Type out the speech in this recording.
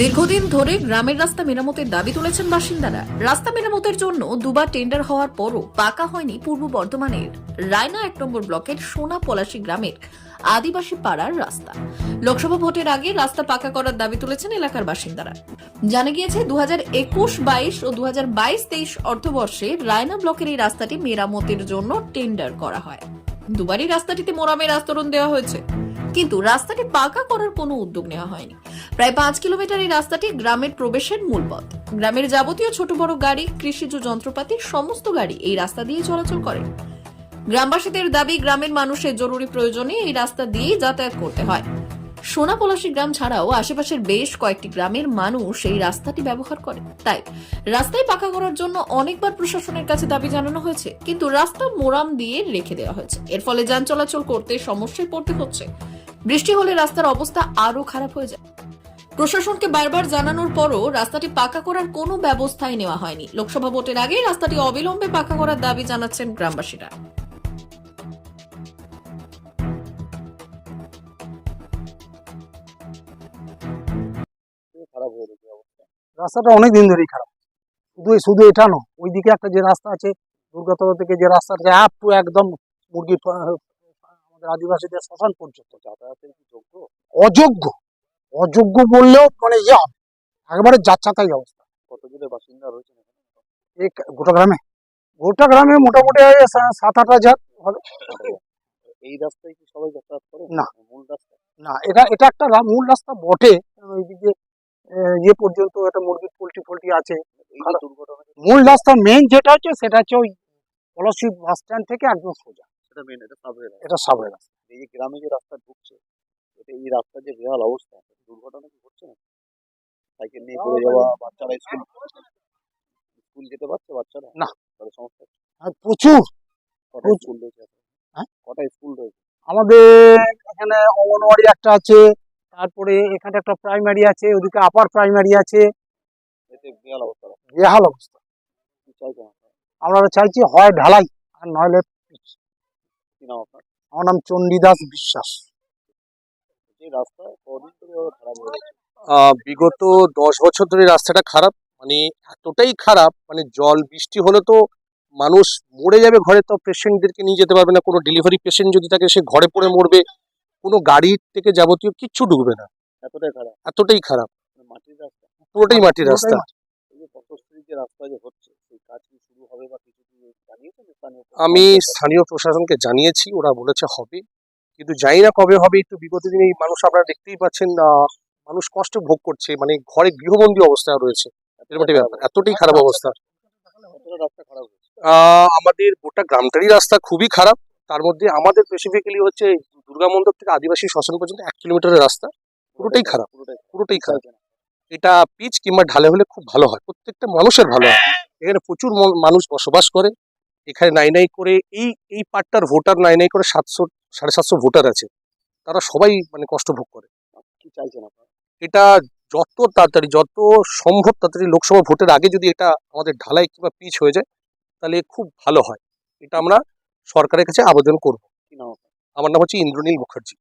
দীর্ঘদিন ধরে গ্রামের রাস্তা মেরামতের দাবি তুলেছেন বাসিন্দারা। রাস্তা মেরামতের জন্য দুবার টেন্ডার হওয়ার পরও পাকা হয়নি পূর্ব বর্ধমানের। রায়না এক নম্বর ব্লকের সোনা পলাশী গ্রামের আদিবাসী পাড়ার রাস্তা। লোকসভা ভোটের আগে রাস্তা পাকা করার দাবি তুলেছেন এলাকার বাসিন্দারা। জানা গিয়েছে দু হাজার একুশ, বাইশ ও দু হাজার বাইশ, তেইশ অর্থবর্ষে রায়না ব্লকের এই রাস্তাটি মেরামতের জন্য টেন্ডার করা হয়। দুবারই রাস্তাটিতে মোরামের আস্তরণ দেওয়া হয়েছে। কিন্তু রাস্তাটি পাকা করার কোনো উদ্যোগ নেওয়া হয়নি। প্রায় পাঁচ কিলোমিটার এই রাস্তাটি গ্রামের প্রবেশের মূল পথ। গ্রামের যাবতীয় ছোট বড় গাড়ি, কৃষিজ যন্ত্রপাতি, সমস্ত গাড়ি এই রাস্তা দিয়ে চলাচল করে। গ্রামবাসীদের দাবি, গ্রামের মানুষের জরুরি প্রয়োজনে এই রাস্তা দিয়েই যাতায়াত করতে হয়। সোনাপলাশী গ্রাম ছাড়াও আশেপাশের বেশ কয়েকটি গ্রামের মানুষ এই রাস্তাটি ব্যবহার করে। তাই রাস্তায় পাকা করার জন্য অনেকবার প্রশাসনের কাছে দাবি জানানো হয়েছে, কিন্তু রাস্তা মোরাম দিয়ে রেখে দেওয়া হয়েছে। এর ফলে যান চলাচল করতে সমস্যায় পড়তে হচ্ছে। বৃষ্টি হলে রাস্তার অবস্থা আরও খারাপ হয়ে যায়। প্রশাসনকে বারবার জানানোর পরও রাস্তাটি পাকা করার কোনো ব্যবস্থাই নেওয়া হয়নি। লোকসভা ভোটের আগে রাস্তাটি অবিলম্বে পাকা করার দাবি জানাচ্ছেন গ্রামবাসীরা। রাস্তাটা অনেক দিন ধরেই খারাপ। শুধু শুধু এটা নয়, ওইদিকে একটা যে রাস্তা আছে, দুর্গাতলা থেকে যে রাস্তা আছে, আপ টু একদম মুরগি আমাদের আদিবাসীদের শ্মশান পর্যন্ত যাতায়াতের কি যোগ্য অযোগ্য অযোগ্য বললেও মানে ইয়ে হবে একেবারে যাচ্ছাতাই অবস্থা। কতজনের বাসিন্দা এখানে? এই গোটা গ্রামে। গোটা গ্রামে মোটামুটি সাত আট হাজার হবে। এই রাস্তায় কি সবাই যাতায়াত করে? না। মূল রাস্তা? না এটা এটা একটা মূল রাস্তা বটে। ওইদিকে ইয়ে পর্যন্ত একটা মুরগির পোল্ট্রি ফোল্ট্রি আছে। মূল রাস্তা মেইন যেটা হচ্ছে সেটা হচ্ছে ওই পলাশি বাস স্ট্যান্ড থেকে একদম সোজা। সেটা মেন এটা সাবওয়ে রাস্তা এটা সাবওয়ে রাস্তা এই যে গ্রামে যে রাস্তা ঢুকছে এটা এই রাস্তার যে বেহাল অবস্থা দুর্ঘটনা কি ঘটছে না সাইকেল নিয়ে পড়ে যাওয়া বাচ্চারা স্কুল স্কুল যেতে পারছে বাচ্চারা? না। তাহলে সমস্যা। আর প্রচুর কটা স্কুল রয়েছে হ্যাঁ? কটা স্কুল রয়েছে? আমাদের এখানে অঙ্গনওয়াড়ি একটা আছে তারপরে এখানে একটা প্রাইমারি আছে ওদিকে আপার প্রাইমারি আছে। বেহাল অবস্থা। বেহাল অবস্থা। আমরা চাইছি হয় ঢালাই আর নইলে নাম আপনার আমার নাম চণ্ডীদাস বিশ্বাস। যে রাস্তা কদিন ধরে এভাবে খারাপ হয়ে গেছে। আহ, বিগত দশ বছর ধরে রাস্তাটা খারাপ মানে এতটাই খারাপ মানে জল বৃষ্টি হলে তো মানুষ মরে যাবে ঘরে তো পেশেন্টদেরকে নিয়ে যেতে পারবে না। কোনো ডেলিভারি পেশেন্ট যদি থাকে সে ঘরে পড়ে মরবে। কোনো গাড়ি থেকে যাবতীয় কিচ্ছু ঢুকবে না। এতটাই খারাপ। এতটাই খারাপ। মাটির রাস্তা। পুরোটাই মাটির রাস্তা। এই যে পথশ্রী যে রাস্তা যে হচ্ছে সেই কাজ কি শুরু হবে বা কিছু কি জানিয়েছেন স্থানীয় আমি স্থানীয় প্রশাসনকে জানিয়েছি, ওরা বলেছে হবে। কিন্তু জানি না কবে হবে, একটু বিগত দিনে মানুষ আপনারা দেখতেই পাচ্ছেন মানুষ কষ্ট ভোগ করছে মানে ঘরে গৃহবন্দী অবস্থা রয়েছে। এতটাই খারাপ অবস্থা। আমাদের গোটা গ্রামটারই রাস্তা খুবই খারাপ। তার মধ্যে আমাদের স্পেসিফিক্যালি হচ্ছে দুর্গা মণ্ডপ থেকে আদিবাসী শ্মশান পর্যন্ত এক কিলোমিটারের রাস্তা। পুরোটাই খারাপ পুরোটাই খারাপ। এটা পিচ কিংবা ঢালে হলে খুব ভালো হয়, প্রত্যেকটা মানুষের ভালো হয়। এখানে প্রচুর মানুষ বসবাস করে। এখানে নাই নাই করে এই এই পার্টটার ভোটার নাই নাই করে সাতশো সাড়ে সাতশো ভোটার আছে তারা সবাই মানে কষ্ট ভোগ করে। কি চাইছেন আপনারা? এটা যত তাড়াতাড়ি যত সম্ভব তাড়াতাড়ি লোকসভা ভোটের আগে যদি এটা আমাদের ঢালাই কিংবা পিচ হয়ে যায় তাহলে খুব ভালো হয়। এটা আমরা সরকারের কাছে আবেদন করব। আমার নাম হচ্ছে ইন্দ্রনীল মুখার্জি।